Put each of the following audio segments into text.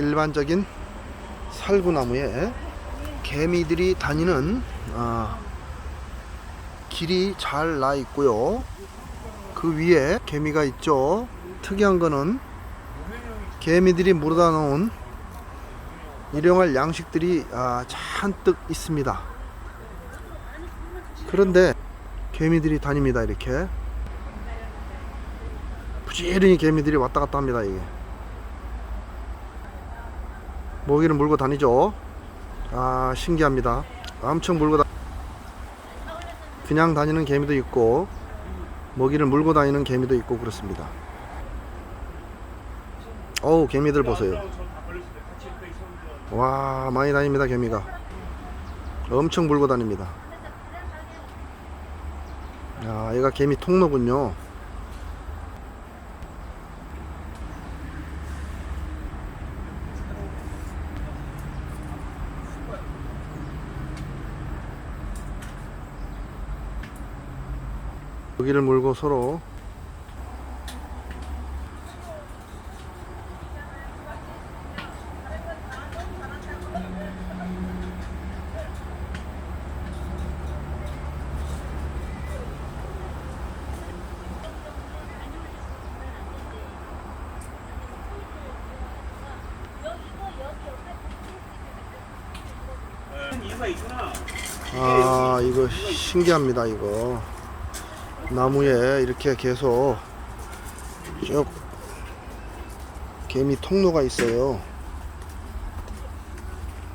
일반적인 살구나무에 개미들이 다니는 아, 길이 잘 나 있고요. 그 위에 개미가 있죠. 특이한 거는 개미들이 물어다 놓은 일용할 양식들이 아, 잔뜩 있습니다. 그런데 개미들이 다닙니다. 이렇게 부지런히 개미들이 왔다 갔다 합니다. 이게 모기를 물고 다니죠. 아 신기합니다. 엄청 물고 다. 그냥 다니는 개미도 있고 먹이를 물고 다니는 개미도 있고 그렇습니다. 어우 개미들 보세요. 와 많이 다닙니다 개미가. 엄청 물고 다닙니다. 야 얘가 개미 통로군요. 먹이를 물고 서로. 아 이거 신기합니다 이거 나무에 이렇게 계속 쭉 개미 통로가 있어요.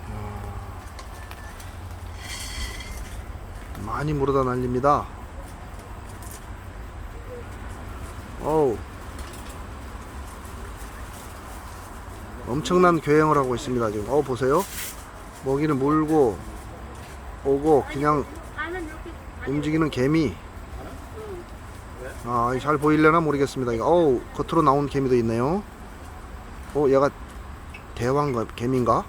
아, 많이 물어다 날립니다. 어우. 엄청난 교행을 하고 있습니다 지금. 어 보세요. 먹이를 물고 오고 그냥 움직이는 개미. 아, 잘 보이려나 모르겠습니다. 어우, 겉으로 나온 개미도 있네요. 어, 얘가 대왕 개미인가?